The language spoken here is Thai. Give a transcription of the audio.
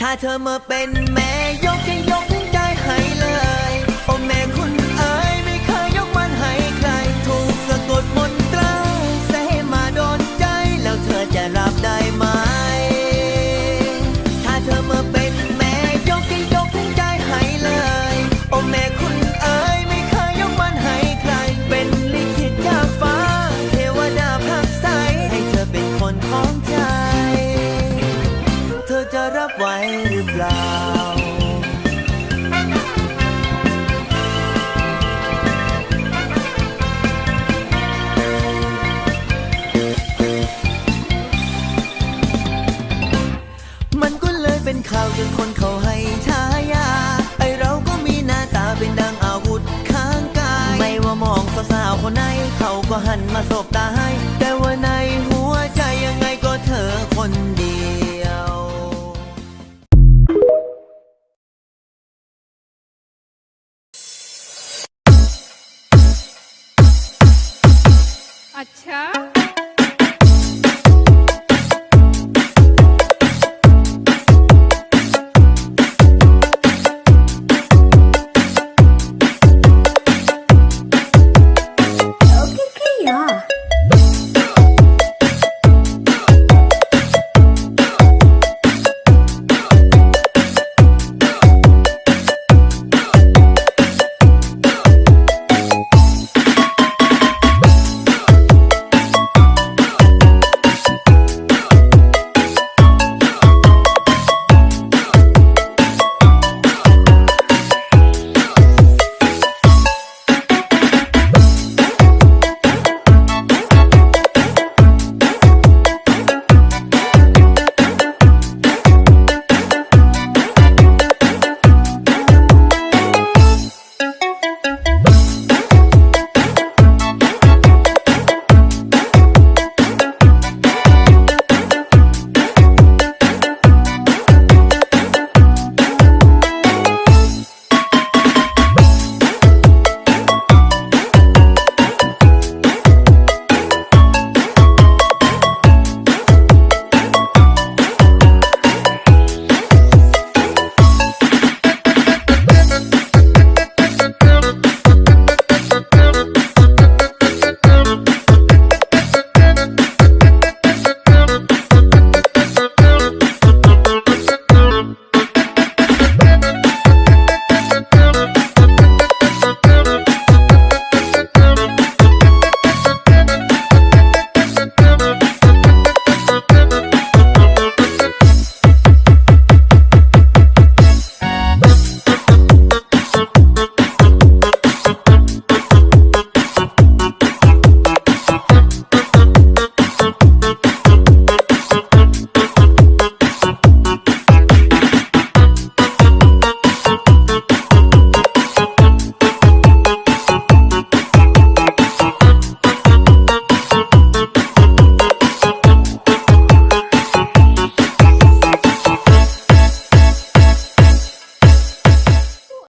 ถ้าเธอมาเป็นแม่ยกจะยกใจให้เลย โอ้แม่คุณเอ๋ยไม่เคยยกมันให้ใคร ถูกสะกดมนตราเสมาโดนใจ แล้วเธอจะรับได้ไหม ถ้าเธอมาเป็นแม่ยกจะยกใจให้เลย โอ้แม่คุณเอ๋ยไม่เคยยกมันให้ใคร เป็นลิขิตจากฟ้า เทวดาพักใสให้เธอเป็นคนของใจ รับไหวหรือเปล่า มันก็เลยเป็นข่าวจนคนเขาให้ฉายา ไอเราก็มีหน้าตาเป็นดังอาวุธข้างกาย ไม่ว่ามองสาวๆคนไหนเขาก็หันมาสบตาให้ अच्छा।